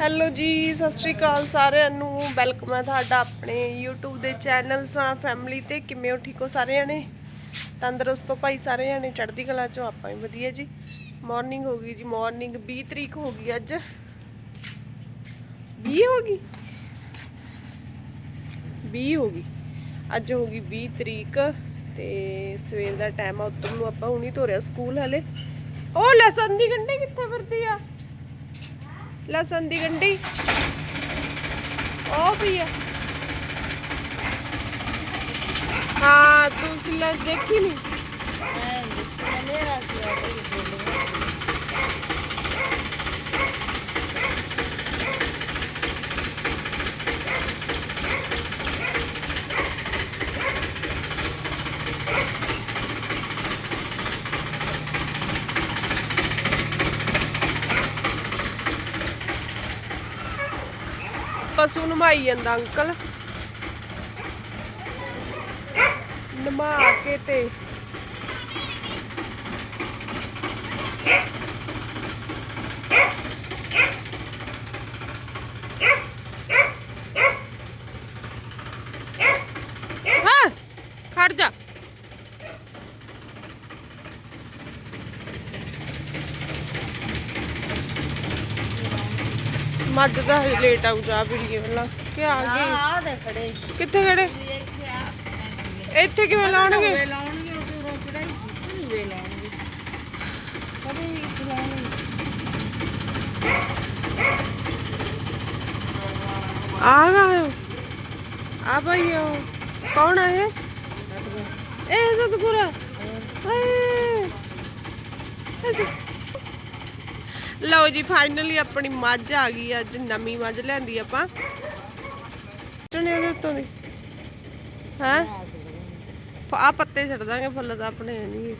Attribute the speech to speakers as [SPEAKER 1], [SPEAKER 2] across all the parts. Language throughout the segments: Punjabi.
[SPEAKER 1] ਹੈਲੋ ਜੀ, ਸਤਿ ਸ਼੍ਰੀ ਅਕਾਲ ਸਾਰਿਆਂ ਨੂੰ। ਵੈਲਕਮ ਹੈ ਤੁਹਾਡਾ ਆਪਣੇ YouTube ਦੇ ਚੈਨਲ ਸਾਂ ਫੈਮਿਲੀ ਤੇ। ਕਿਵੇਂ ਹੋ? ਠੀਕ ਹੋ ਸਾਰੇ ਜਣੇ ਤੰਦਰੁਸਤ ਹੋ ਭਾਈ ਸਾਰੇ ਜਣੇ ਚੜ੍ਹਦੀ ਕਲਾ ਚੋਂ ਆਪਾਂ ਵੀ ਵਧੀਆ ਜੀ। ਮਾਰਨਿੰਗ ਹੋ ਗਈ ਜੀ ਮਾਰਨਿੰਗ 20 ਤਰੀਕ ਹੋ ਗਈ ਅੱਜ। 20 ਹੋ ਗਈ? 20 ਹੋ ਗਈ। ਅੱਜ ਹੋ ਗਈ 20 ਤਰੀਕ ਤੇ ਸਵੇਰ ਦਾ ਟਾਈਮ ਆ ਉੱਤਮ ਨੂੰ ਆਪਾਂ ਹੁਣੀ ਤੋਰਿਆ ਸਕੂਲ ਹਲੇ। ਉਹ ਲਸਣ ਦੀ ਗੰਢੀ ਕਿੱਥੇ ਫਿਰਦੀ ਆ? ਲਸਣ ਦੀ ਗੰਢੀ। ਉਹ ਵੀ ਆ। ਹਾਂ ਤੁਸੀਂ ਲੈ ਦੇਖੀ ਨਹੀਂ ਪਸ਼ੂ ਨਮਾਈ ਜਾਂਦਾ ਅੰਕਲ। ਨਮਾ ਕੇ ਤੇ ਹਾਂ ਖੜ ਜਾ ਮੱਝ ਦਾ ਹਜੇ ਲੇਟ ਆਉ ਜਾ ਪੀੜੀਏ ਪਹਿਲਾਂ ਕਿ ਆ ਗਈ
[SPEAKER 2] ਆ ਦੇ ਖੜੇ
[SPEAKER 1] ਕਿੱਥੇ ਖੜੇ
[SPEAKER 2] ਇੱਥੇ ਆ
[SPEAKER 1] ਇੱਥੇ ਕਿਵੇਂ ਲਾਉਣਗੇ
[SPEAKER 2] ਵੇ ਲਾਉਣਗੇ ਉਹ ਤੇ ਰੋ ਚੜਾਈ ਸੀ ਨਹੀਂ ਵੇ ਲਾਉਣਗੇ ਕਦੇ ਵੀ ਇੱਥੇ ਲਾਉਣਗੇ
[SPEAKER 1] ਆ ਗਾ ਆ ਭਾਈ ਉਹ ਕੌਣ ਆ ਇਹ ਇਹ ਸਤਪੁਰਾ ਹਾਏ ਅਸੀਂ ਲਓ ਜੀ ਫਾਈਨਲੀ ਆਪਣੀ ਮੱਝ ਆ ਗਈ ਅੱਜ ਨਵੀਂ ਮੱਝ ਲਿਆਂਦੀ ਆਪਾਂ। ਟਣੇ ਦੇ ਉੱਤੋਂ ਦੀ। ਹੈ? ਆ ਪੱਤੇ ਛੱਡ ਦਾਂਗੇ, ਫੁੱਲ ਤਾਂ ਆਪਣੇ ਨਹੀਂ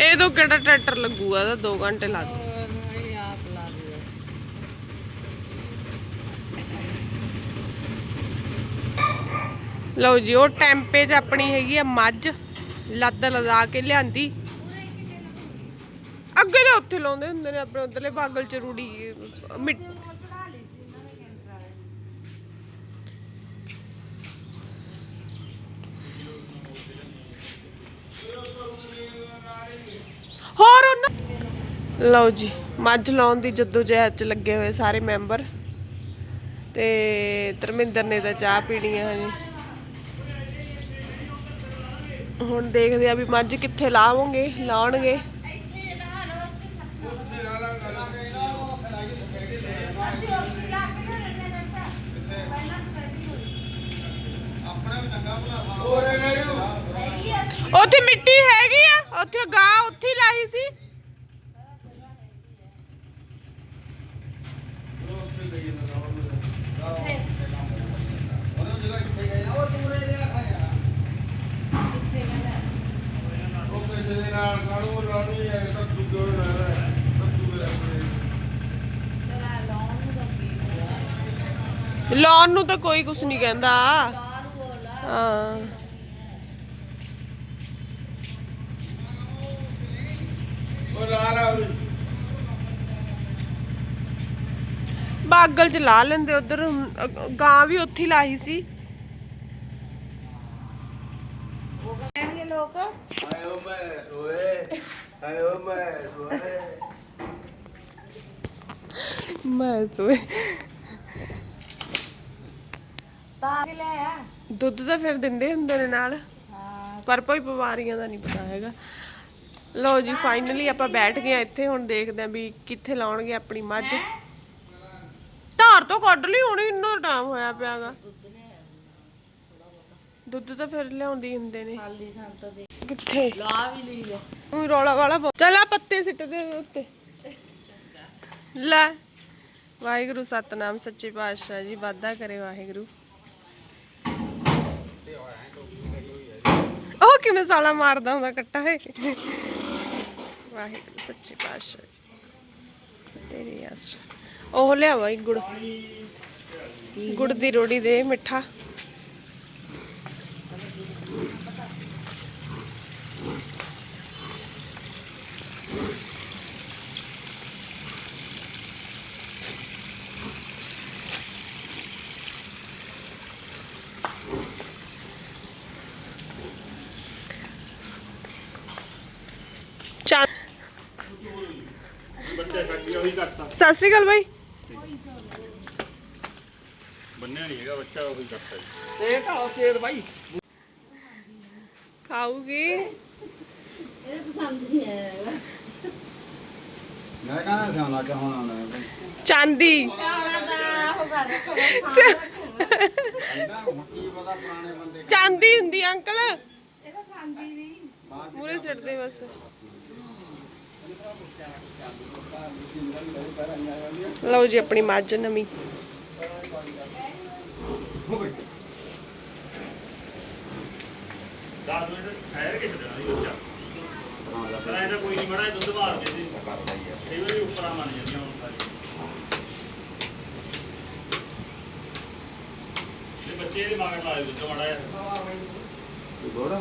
[SPEAKER 1] ਇਹ ਦੋ ਕਿਹੜਾ ਟਰੈਕਟਰ ਲੱਗੂਗਾ ਤਾਂ 2 ਘੰਟੇ ਲੱਗ
[SPEAKER 2] ਲਾ ਦਿਆ
[SPEAKER 1] ਲਓ ਜੀ, ਉਹ ਟੈਂਪੇ 'ਚ ਆਪਣੀ ਹੈਗੀ ਆ ਮੱਝ। ਲੱਦ ਲਗਾ ਕੇ ਲਿਆਂਦੀ। ਅੱਗੇ ਤਾਂ ਉੱਥੇ ਲਾਉਂਦੇ ਹੁੰਦੇ ਨੇ ਆਪਣੇ ਉਧਰਲੇ ਬਾਗਲ ਚ ਰੂੜੀ, ਮਿੱਟ ਹੋਰ ਉਹਨਾਂ ਲਓ ਜੀ, ਮੱਝ ਲਾਉਣ ਦੀ ਜੱਦੋ ਜਹਿਦ ਚ ਲੱਗੇ ਹੋਏ ਸਾਰੇ ਮੈਂਬਰ। ਤੇ ਧਰਮਿੰਦਰ ਨੇ ਤਾਂ ਚਾਹ ਪੀਣੀ ਆ ਹਜੇ। ਹੁਣ ਦੇਖਦੇ ਆ ਵੀ ਮੱਝ ਕਿੱਥੇ ਲਾਵਾਂਗੇ ਲਾਉਣਗੇ। ਉੱਥੇ ਮਿੱਟੀ ਹੈਗੀ ਆ ਉੱਥੇ ਗਾਂ ਉੱਥੇ ਹੀ ਲਾਈ ਸੀ। ਲਾਉਣ ਨੂੰ ਤਾਂ ਕੋਈ ਕੁਝ ਨਹੀਂ ਕਹਿੰਦਾ। ਹਾਂ। ਬਾਗਲ ਚ ਲਾ ਲੈਂਦੇ ਉਧਰ ਗਾਂ ਵੀ ਉੱਥੇ ਹੀ ਲਾਈ ਸੀ।
[SPEAKER 2] ਤਾਂ ਲੈ ਆ।
[SPEAKER 1] ਦੁੱਧ ਤਾਂ ਫਿਰ ਦਿੰਦੇ ਹੁੰਦੇ ਨੇ ਨਾਲ।
[SPEAKER 2] ਹਾਂ।
[SPEAKER 1] ਪਰ ਕੋਈ ਬਿਮਾਰੀਆਂ ਦਾ ਨਹੀਂ ਪਤਾ ਹੈਗਾ। ਲਓ ਜੀ ਫਾਈਨਲੀ ਆਪਾਂ ਬੈਠ ਗਏ ਆ ਇੱਥੇ ਹੁਣ ਦੇਖਦੇ ਆ ਵੀ ਕਿੱਥੇ ਲਾਉਣਗੇ ਆਪਣੀ ਮੱਝ। ਧਾਰ ਤੋਂ ਕੱਢ ਲਈ ਹੁਣ ਇੰਨਾ ਟਾਈਮ ਹੋਇਆ ਪਿਆਗਾ। ਦੁੱਧ ਤਾਂ ਫਿਰ ਲਿਆਉਂਦੀ ਹੁੰਦੇ ਨੇ।
[SPEAKER 2] ਖਾਲੀ ਸੰਤ ਦੇ
[SPEAKER 1] ਕਿੱਥੇ?
[SPEAKER 2] ਲਾ ਵੀ ਲਈ ਲੈ
[SPEAKER 1] ਉਹ ਰੌਲਾ ਵਾਲਾ ਬਹੁਤ ਆ ਪੱਤੇ ਸਿੱਟ ਦੇ ਇਹਦੇ ਉੱਤੇ। ਲੈ, ਵਾਹਿਗੁਰੂ, ਸਤਨਾਮ, ਸੱਚੇ ਪਾਤਸ਼ਾਹ ਜੀ ਵਾਦਾ ਕਰੇ ਵਾਹਿਗੁਰੂ। ਉਹ ਕਿਵੇਂ ਸਾਲਾ ਮਾਰਦਾ ਹੁੰਦਾ ਕੱਟਾ ਹੈ ਵਾਹਿਗੁਰੂ, ਸੱਚੇ ਪਾਤਸ਼ਾਹ ਜੀ। ਤੇਰੀ ਆਸ ਉਹ ਲਿਆਵਾ ਇੱਕ ਗੁੜ। ਗੁੜ ਦੀ ਰੋੜੀ ਦੇ, ਮਿੱਠਾ। ਸਤਿ ਸ਼੍ਰੀ ਅਕਾਲ ਬਾਈ।
[SPEAKER 3] ਬੰਨਿਆ ਨਹੀਂ ਹੈਗਾ ਬੱਚਾ ਉਹੀ ਕਰਤਾ ਜੀ।
[SPEAKER 4] ਤੇ ਘਾਓ ਤੇਲ ਬਾਈ।
[SPEAKER 1] ਖਾਊਗੀ।
[SPEAKER 2] ਇਹ ਪਸੰਦ ਨਹੀਂ ਆਇਆ
[SPEAKER 5] ਮੈਂ ਕਹਿੰਦਾ ਸਿਆਉਣਾ ਕਿ ਹੁਣ ਆਉਣਾ ਹੈ
[SPEAKER 1] ਚਾਂਦੀ। ਚਾਂਦੀ ਹੁੰਦੀ ਆ ਅੰਕਲ।
[SPEAKER 2] ਇਹ ਤਾਂ ਖਾਂਦੀ ਨਹੀਂ।
[SPEAKER 1] ਮੂਰੇ ਛੱਡਦੇ ਬਸ। ਲਓ ਜੀ ਆਪਣੀ ਮੱਝ ਨਵੀਂ।
[SPEAKER 3] ਮਿੰਟ ਠਹਿਰ ਕੇ ਛੱਡਣਾ ਜੀ ਬੱਚਾ ਪਰ ਇਹਦਾ ਕੋਈ ਨਹੀਂ ਬੜਾ ਦੁੱਧ ਮਾਰ ਕੇ ਜੀ ਕਈ ਵਾਰੀ ਉੱਪਰਾਂ ਮੰਨ ਜਾਂਦੀਆਂ ਹੁਣ ਸਾਰੀ ਇਹ ਬੱਚੇ ਦੇ ਮਗਰ ਲਾ ਦੇ ਦੁੱਧ ਮਾੜਾ ਜਿਹਾ
[SPEAKER 5] ਗੋੜਾ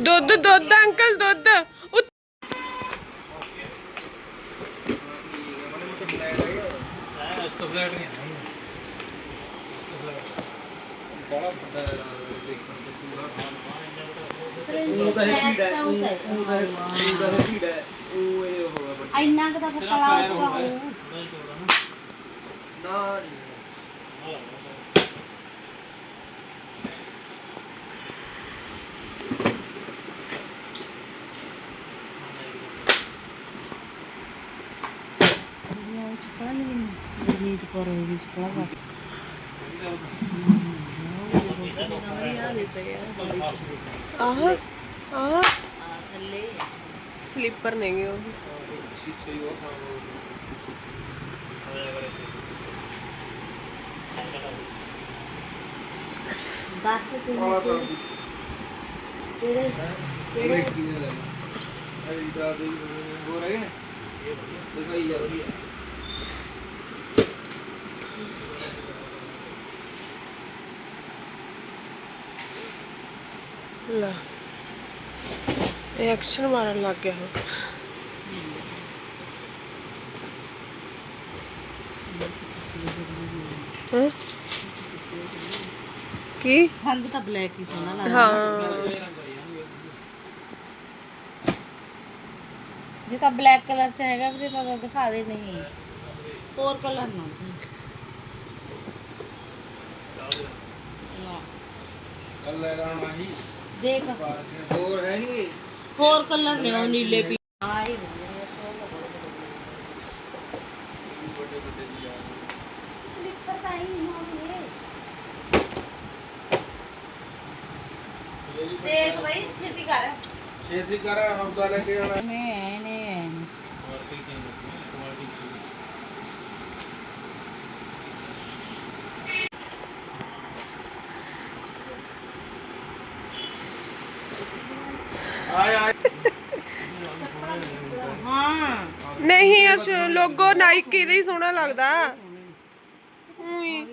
[SPEAKER 1] ਦੁੱਧ ਦੁੱਧ ਅੰਕਲ ਦੁੱਧ ਉੱਤ-
[SPEAKER 4] ਇਸ ਤੋਂ ਫਲੈਟ ਨਹੀਂ ਬੜਾ ਵੱਡਾ ਦੇਖਣ ਤੇ ਪੂਰਾ ਉਹ ਤਾਂ ਹੈ ਕੀੜਾ ਉਹ ਉਹ ਤਾਂ ਉਹ ਤਾਂ ਹੈ ਕੀੜਾ ਉਹ ਇਹ ਹੋਗਾ ਬੱਚਾ।
[SPEAKER 2] ਇੰਨਾ ਕੁ ਤਾਂ ਪਤਲਾ ਉੱਚਾ ਹੋਊ
[SPEAKER 4] ਨਾ
[SPEAKER 2] ਚੁੱਕਣਾ ਨਹੀਂ ਗੁਰਮੀਤ ਕੌਰ ਹੋਏਗੀ ਚੁੱਕਣਾ ਕਰ
[SPEAKER 1] ਆਹ ਆਹ
[SPEAKER 2] ਥੱਲੇ
[SPEAKER 1] ਸਲੀਪਰ ਨੇਗੇ ਉਹ
[SPEAKER 4] ਸ਼ੀਸ਼ੇ ਹੀ ਉਹ ਸਾਹਮਣੇ
[SPEAKER 2] ਦੱਸ
[SPEAKER 4] ਆਲਾ ਤਾਂ
[SPEAKER 2] ਤੂੰ ਤੇਰੇ
[SPEAKER 4] ਕਿਹੜੇ ਕੀ ਨੇ ਲੈ ਅਈ ਦਾ ਦੇ ਹੋ ਰਹੇ ਨੇ ਦਿਖਾਈ ਜਾ ਰਹੀ ਹੈ
[SPEAKER 1] ਲੈ ਇਹ ਐਕਸ਼ਨ ਮਾਰਨ ਲੱਗ ਗਿਆ ਉਹ ਹੈਂ? ਕੀ
[SPEAKER 2] ਰੰਗ ਤਾਂ ਬਲੈਕ ਹੀ ਸੋਹਣਾ ਲੱਗਦਾ
[SPEAKER 1] ਹਾਂ
[SPEAKER 2] ਜੇ ਤਾਂ ਬਲੈਕ ਕਲਰ ਚ ਹੈਗਾ ਫਿਰ ਤਾਂ ਤਾਂ ਦਿਖਾ ਦੇ ਨਹੀਂ ਹੋਰ ਕਲਰ ਨਾ ਨਾ।
[SPEAKER 5] ਕੱਲ ਲੈ ਲੈਣਾ ਹੀ
[SPEAKER 2] ਦੇਖ।
[SPEAKER 4] ਹੋਰ ਹੈ ਨਹੀਂ
[SPEAKER 2] ਹੋਰ ਕਲਰ ਨੇ ਉਹ ਨੀਲੇ ਪੀ ਆਏ ਸਲੀਪਰ ਤਾਂ ਹੀ ਹੋਣਗੇ ਦੇਖ ਬਈ ਛੇਤੀ ਕਰ।
[SPEAKER 5] ਛੇਤੀ ਕਰ ਹਫਤਾ ਲੈ ਕੇ ਆਣਾ
[SPEAKER 2] ਮੈਂ ਨੇ
[SPEAKER 5] ਆਏ ਆਏ
[SPEAKER 2] ਹਾਂ
[SPEAKER 1] ਨਹੀਂ ਅਰਸ਼ ਲੋਗੋ ਨਾਈਕੀ ਦਾ ਹੀ ਸੋਹਣਾ ਲੱਗਦਾ। ਉਹੀ।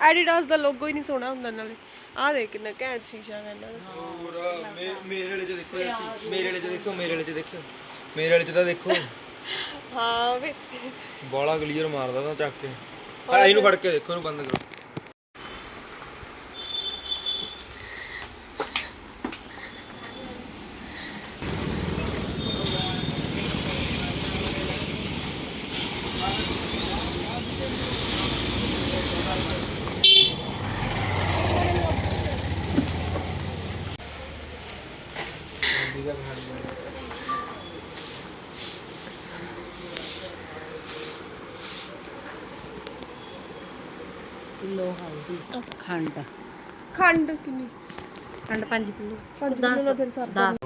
[SPEAKER 1] ਐਡੀਡਾਸ ਦਾ ਲੋਗੋ ਹੀ ਨਹੀਂ ਸੋਹਣਾ ਹੁੰਦਾ ਨਾਲੇ। ਆਹ ਦੇਖ ਕਿੰਨਾ ਘੈਂਟ ਸ਼ੀਸ਼ਾ ਹੈ ਇਹਨਾਂ ਦਾ।
[SPEAKER 4] ਹੋਰ ਮੇ- ਮੇਰੇ ਵਾਲੇ ਚ ਦੇਖੋ ਚਾਚੀ, ਮੇਰੇ ਵਾਲੇ ਚ ਦੇਖੋ ਮੇਰੇ ਵਾਲੇ ਚ ਦੇਖੋ ਮੇਰੇ ਵਾਲੇ ਚ ਤਾਂ ਦੇਖੋ।
[SPEAKER 1] ਹਾਂ ਵੇ।
[SPEAKER 4] ਬਾਲਾ ਕਲੀਅਰ ਮਾਰਦਾ ਤਾਂ ਚੱਕ ਕੇ। ਆ ਇਹਨੂੰ ਫੜ ਕੇ ਦੇਖੋ ਇਹਨੂੰ ਬੰਦ ਕਰੋ।
[SPEAKER 2] ਕਿਲੋ ਹਲਦੀ ਖੰਡ।
[SPEAKER 1] ਖੰਡ ਕਿੰਨੀ?
[SPEAKER 2] ਖੰਡ 5 ਕਿਲੋ।
[SPEAKER 1] ਪੰਜ ਕਿਲੋ ਦਾ ਫਿਰ ਸਰ
[SPEAKER 2] 10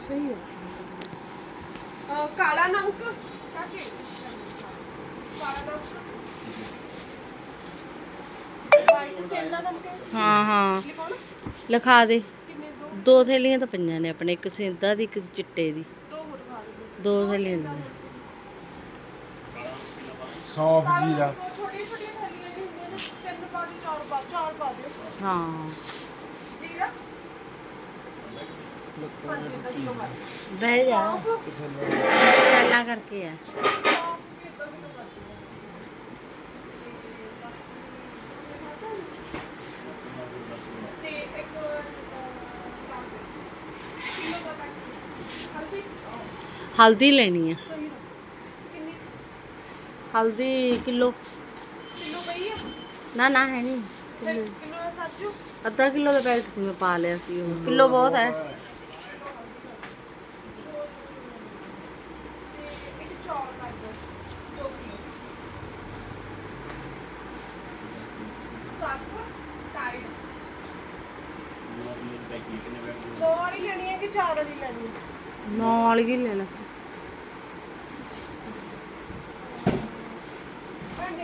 [SPEAKER 1] ਸਹੀ ਹੈ। ਅਹ ਕਾਲਾ ਨਮਕ। ਕਾਕੇ। ਕਾਲਾ ਨਮਕ। ਵਾਈਟ ਸੇਂਦਾ ਨਮਕ
[SPEAKER 2] ਹਾਂ। ਲਿਖਾ ਦੇ।
[SPEAKER 1] ਦੋ
[SPEAKER 2] ਥੈਲੀਆਂ ਤਾਂ ਪਈਆਂ ਨੇ ਆਪਣੇ ਇੱਕ ਸਿੰਦਾ ਦੀ ਇੱਕ ਚਿੱਟੇ ਦੀ।
[SPEAKER 1] ਦੋ ਹੋਰ ਖਾ ਲਓ
[SPEAKER 2] ਦੋ ਥੈਲੀਆਂ ਨੇ।
[SPEAKER 5] ਸੌਫ ਜੀਰਾ
[SPEAKER 1] ਛੋਟੀਆਂ ਛੋਟੀਆਂ ਥੈਲੀਆਂ ਹੁੰਦੀਆਂ ਨੇ ਤਿੰਨ ਪਾ ਦੀ। ਚਾਰ ਪਾ ਚਾਰ ਪਾ ਦਿਓ
[SPEAKER 2] ਹਾਂ।
[SPEAKER 1] ਜੀਰਾ
[SPEAKER 2] ਬਹਿ ਜਾ। ਗੱਲਾਂ ਕਰਕੇ ਆ। ਹਲਦੀ ਲੈਣੀ ਆ। ਹਲਦੀ ਕਿਲੋ।
[SPEAKER 1] ਕਿਲੋ ਪਈ ਆ?
[SPEAKER 2] ਨਾ ਨਾ ਹੈ ਨਹੀਂ।
[SPEAKER 1] ਕਿਲੋ ਸਾਜੂ।
[SPEAKER 2] ਅੱਧਾ ਕਿਲੋ ਦਾ ਪੈਕਟ ਸੀ ਮੈਂ ਪਾ ਲਿਆ ਸੀ ਉਹ। ਕਿਲੋ ਬਹੁਤ ਹੈ।
[SPEAKER 1] ਲੈਣੀ ਹੈ ਕਿ ਚਾਰ ਵਾਲੀ? ਲੈਣੀ ਹੀ
[SPEAKER 2] ਲੈ
[SPEAKER 1] ਭਾਂਡੇ ਲਈ ਸਾਬਣ ਕਰ ਦਿਓ ਜੀ ਹਾਂਜੀ
[SPEAKER 2] ਨੌ ਵਾਲੀ ਸਾਬਣ
[SPEAKER 1] ਉਹ ਪਾ ਲਓ ਭਾਂਡਿਆਂ ਵਾਲੀਆਂ ਤਿੰਨ ਸੈੱਟ ਕਿ ਦੋ ਸੈੱਟ
[SPEAKER 2] ਭਾਂਡਿਆਂ ਨਹੀਂ ਤਿੰਨ
[SPEAKER 1] ਤਿੰਨ ਸੈੱਟ ਕਰ ਦਿਓ ਤਿੰਨ ਵਾਲੀ ਡਟੋਲ ਤਿੰਨ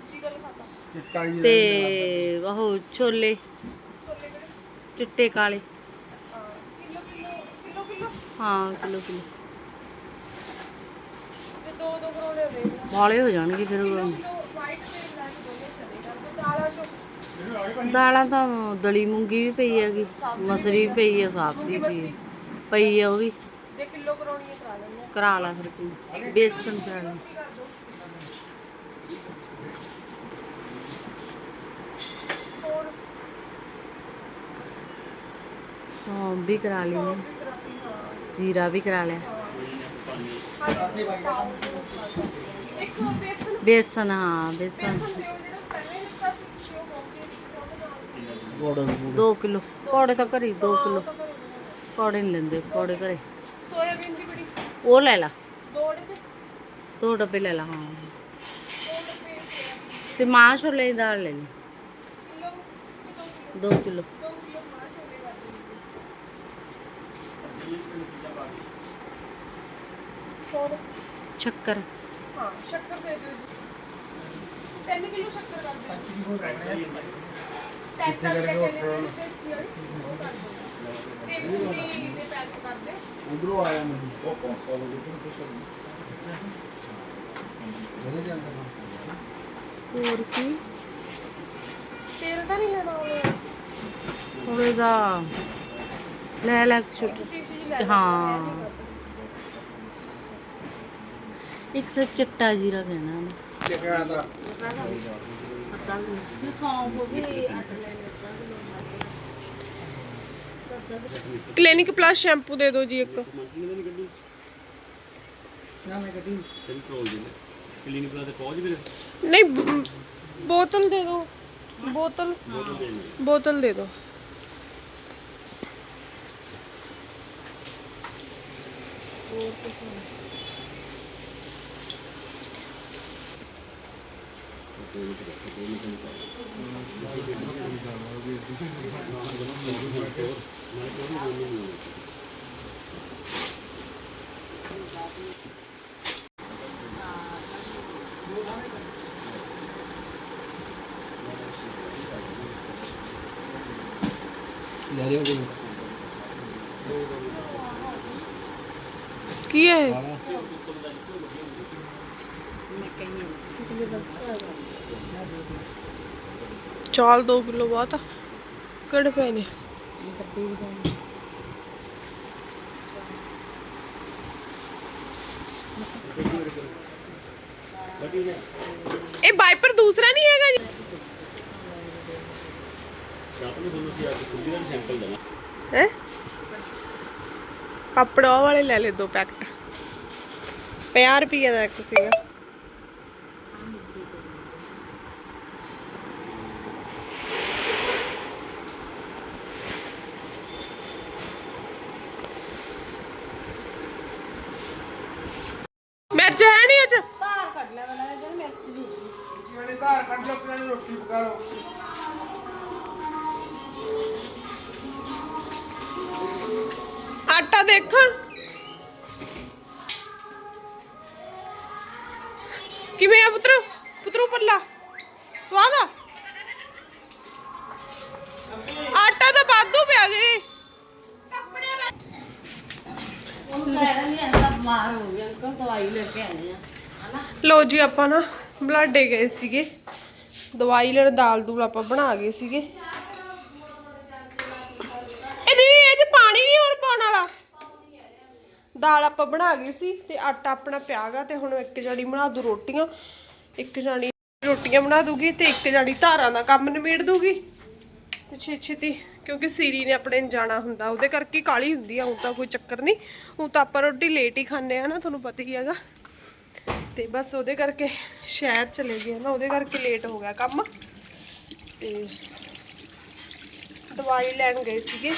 [SPEAKER 2] ਤੇ ਉਹ ਛੋਲੇ। ਚਿੱਟੇ ਕਾਲੇ।
[SPEAKER 1] ਹਾਂ ਕਿਲੋ ਕਿਲੋ। ਕਿਲੋ ਕਿਲੋ
[SPEAKER 2] ਹਾਂ ਕਿਲੋ ਕਿਲੋ
[SPEAKER 1] ਤੇ ਦੋ ਦੋ ਦੇ
[SPEAKER 2] ਵਾਲੇ ਹੋ ਜਾਣਗੇ ਫਿਰ।
[SPEAKER 1] ਤੇ ਤੇ ਦਾਲਾਂ
[SPEAKER 2] ਤਾਂ ਦਲੀ ਮੂੰਗੀ ਵੀ ਪਈ ਹੈਗੀ ਮਸਰੀ ਵੀ ਪਈ ਹੈ ਵੀ ਹੈ। ਪਈ ਹੈ ਉਹ ਵੀ।
[SPEAKER 1] ਦੇ ਕਿਲੋ ਕਰਾਉਣੀ ਕਰਾ
[SPEAKER 2] ਲਾ ਫਿਰ ਕੋਈ ਬੇਸਨ ਕਰਾ ਲਾ
[SPEAKER 1] ਕੀ ਕਰ ਦੋ ਹੋਰ
[SPEAKER 2] ਸੌਂਫ ਵੀ ਕਰਾ ਲਈ ਹੈ। ਜੀਰਾ ਵੀ ਕਰਾ ਲਿਆ।
[SPEAKER 1] ਇੱਕ ਬੇਸਨ।
[SPEAKER 2] ਬੇਸਨ ਹਾਂ ਬੇਸਨ 2 ਕਿਲੋ ਪੌੜੇ ਤਾਂ ਘਰੇ 2 ਕਿਲੋ। ਪੌੜੇ ਨਹੀਂ ਲੈਂਦੇ ਪੌੜੇ ਘਰੇ।
[SPEAKER 1] ਸੋਇਆਬੀਨ ਦੀ ਬੜੀ
[SPEAKER 2] ਉਹ ਲੈ ਲਾ।
[SPEAKER 1] ਦੋ ਡੱਬੇ।
[SPEAKER 2] ਦੋ ਡੱਬੇ ਲੈ ਲਾ ਹਾਂ।
[SPEAKER 1] ਦੋ
[SPEAKER 2] ਤੇ ਮਾਂ ਛੋਲੇ ਦੀ ਦਾਲ ਲੈ ਲਈ
[SPEAKER 1] ਦੋ
[SPEAKER 2] 2
[SPEAKER 1] ਕਿਲੋ
[SPEAKER 2] ਕਿਲੋ
[SPEAKER 1] ਦੋ ਕਿਲੋ ਮਾਂ ਛੋਲੇ ਕਰ ਦਿਓ ਹੋਰ
[SPEAKER 2] ਸ਼ੱਕਰ
[SPEAKER 1] ਹਾਂ ਸ਼ੱਕਰ ਦੇ ਦਿਓ ਜੀ 3 ਕਿਲੋ ਸ਼ੱਕਰ ਕਰ ਦਿਓ ਪੈਕ ਕਰਕੇ ਕਿੰਨੇ ਦੇ ਦਿੱਤੇ ਸੀ ਉਹ ਕਰ ਦਿਓ ਤੇ ਪੂਰੀ ਦੇ ਪੈਕ ਕਰ ਦੇ
[SPEAKER 5] ਉਧਰੋਂ ਆਇਆ ਮੈਨੂੰ ਉਹ 500 ਦੇ ਦਿੱਤੇ ਨਹੀਂ ਜਾਂਦਾ ਨਾ
[SPEAKER 2] ਹੋਰ ਕੀ
[SPEAKER 1] ਤੇਲ ਤਾਂ ਨਹੀਂ ਲੈਣਾ ਉਹਨੇ
[SPEAKER 2] ਥੋੜੇ ਦਾ ਲੈ ਲੈ ਛੋਟਾ
[SPEAKER 1] ਸ਼ੀਸ਼ੀ ਜੀ ਲੈ
[SPEAKER 2] ਹਾਂ ਇੱਕ ਸੇ ਚਿੱਟਾ ਜੀਰਾ ਕਹਿਣਾ ਉਹਨੇ।
[SPEAKER 5] ਟਿਕਿਆ ਦਾ
[SPEAKER 1] ਕਲੀਨਿਕ ਪਲੱਸ ਸ਼ੈਂਪੂ ਦੇ ਦਿਓ ਜੀ ਇੱਕ।
[SPEAKER 3] ਕਲੀਨਿਕ ਪਲਾਸ ਤੇ ਪਹੁੰਚ ਵੀ
[SPEAKER 1] ਨਹੀਂ ਬ- ਬੋਤਲ ਦੇ ਦਿਓ। ਬੋਤਲ। ਬੋਤਲ ਦੇ ਦਿਓ।
[SPEAKER 5] ਲੈ ਲਿਓ ਕੋਈ
[SPEAKER 1] ਕੀ ਹੈ ਇਹ? ਚਾਲ 2 ਕਿਲੋ ਬਹੁਤ ਆ। ਕਿਹੜੇ ਪਏ ਨੇ? ਇਹ ਵਾਈਪਰ ਦੂਸਰਾ ਨਹੀਂ ਹੈਗਾ ਜੀ। ਹੈ? ਕੱਪੜਾ ਵਾਲੇ ਲੈ ਲੈ ਦੋ ਪੈਕਟ। 50 ਰੁਪਏ ਦਾ ਇੱਕ ਸੀਗਾ। ਮਿਰਚ ਹੈ ਨਹੀਂ ਅੱਜ
[SPEAKER 5] ਜਿਹੜੇ ਘਰ ਕੱਢ ਲੋ ਪਿਆਣੀ ਰੋਟੀ ਪਕਾ ਲਓ
[SPEAKER 1] ਆਟਾ ਦੇਖਾਂ ਕਿਵੇਂ ਆ ਪੁੱਤਰ ਪੁੱਤਰੂ ਪੱਲਾ ਸਵਾਦ ਆ ਆਟਾ ਤਾਂ ਵਾਧੂ ਪਿਆ ਜੀ
[SPEAKER 2] ਉਹ ਹੋ ਗਿਆ ਅੰਕਲ ਦਵਾਈ ਲੈ ਕੇ ਆਏ ਆ
[SPEAKER 1] ਲੋ ਜੀ ਆਪਾਂ ਨਾ ਬਲਾਡੇ ਗਏ ਸੀਗੇ। ਦਵਾਈ ਲੈਣ ਦਾਲ ਦੂਲ ਆਪਾਂ ਬਣਾ ਗਏ ਸੀਗੇ। ਇਹ ਇਹ ਚ ਪਾਣੀ ਨਹੀਂ ਹੋਰ ਪਾਉਣ ਵਾਲਾ। ਦਾਲ ਆਪਾਂ ਬਣਾ ਗਏ ਸੀ ਤੇ ਆਟਾ ਆਪਣਾ ਪਿਆਗਾ ਤੇ ਹੁਣ ਇੱਕ ਜਣੀ ਬਣਾ ਦੂ ਰੋਟੀਆਂ, ਇੱਕ ਜਣੀ ਰੋਟੀਆਂ ਬਣਾ ਦੂਗੀ ਤੇ ਇੱਕ ਜਣੀ ਧਾਰਾਂ ਦਾ ਕੰਮ ਨਿਬੇੜ ਦੂਗੀ। ਤੇ ਛੇ ਛੇਤੀ ਕਿਉਂਕਿ ਸੀਰੀ ਨੇ ਆਪਣੇ ਜਾਣਾ ਹੁੰਦਾ, ਉਹਦੇ ਕਰਕੇ ਕਾਲੀ ਹੁੰਦੀ ਆ, ਹੁਣ ਤਾਂ ਕੋਈ ਚੱਕਰ ਨਹੀਂ। ਹੁਣ ਤਾਂ ਆਪਾਂ ਰੋਟੀ ਲੇਟ ਹੀ ਖਾਂਦੇ ਆ ਨਾ, ਤੁਹਾਨੂੰ ਪਤਾ ਹੀ ਹੈਗਾ। ਤੇ ਬਸ ਉਹਦੇ ਕਰਕੇ ਸ਼ਹਿਰ ਚਲੇ ਗਏ ਨਾ, ਉਹਦੇ ਕਰਕੇ ਲੇਟ ਹੋ ਗਿਆ ਕੰਮ। ਤੇ ਦਵਾਈ ਲੈਣ ਗਏ ਸੀਗੇ।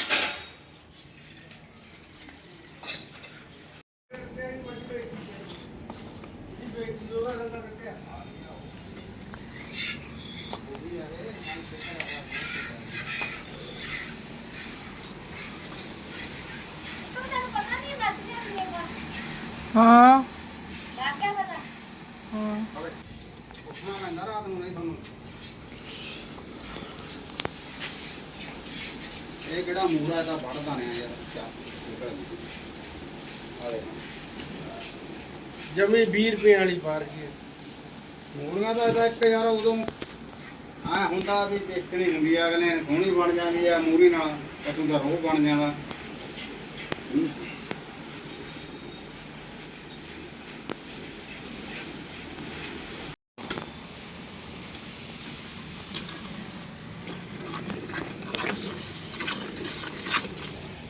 [SPEAKER 5] ਉੱਠਣਾ ਪੈਂਦਾ ਰਾਤ ਨੂੰ ਨਹੀਂ ਤੁਹਾਨੂੰ ਇਹ ਕਿਹੜਾ ਮੂਰਾ ਇਹਦਾ ਵੱਢਦਾ ਨੇ ਯਾਰ ਕਿਆ ਨਿਕਲ ਆ ਦੇ ਜਮੀ 20 ਰੁਪਏ ਵਾਲੀ ਪਾਰ ਕੀ ਮੂਲੀਆਂ ਦਾ ਇਹਦਾ ਇੱਕ ਯਾਰ ਉਦੋਂ ਆ ਹੁੰਦਾ ਵੀ ਦੇਖਣੀ ਹੁੰਦੀ ਆ ਅਗਲੇ ਸੋਹਣੀ ਬਣ ਜਾਂਦੀ ਆ ਮੂਰੀ ਨਾਲ ਕਟੂ ਦਾ ਰੋਹ ਬਣ ਜਾਂਦਾ।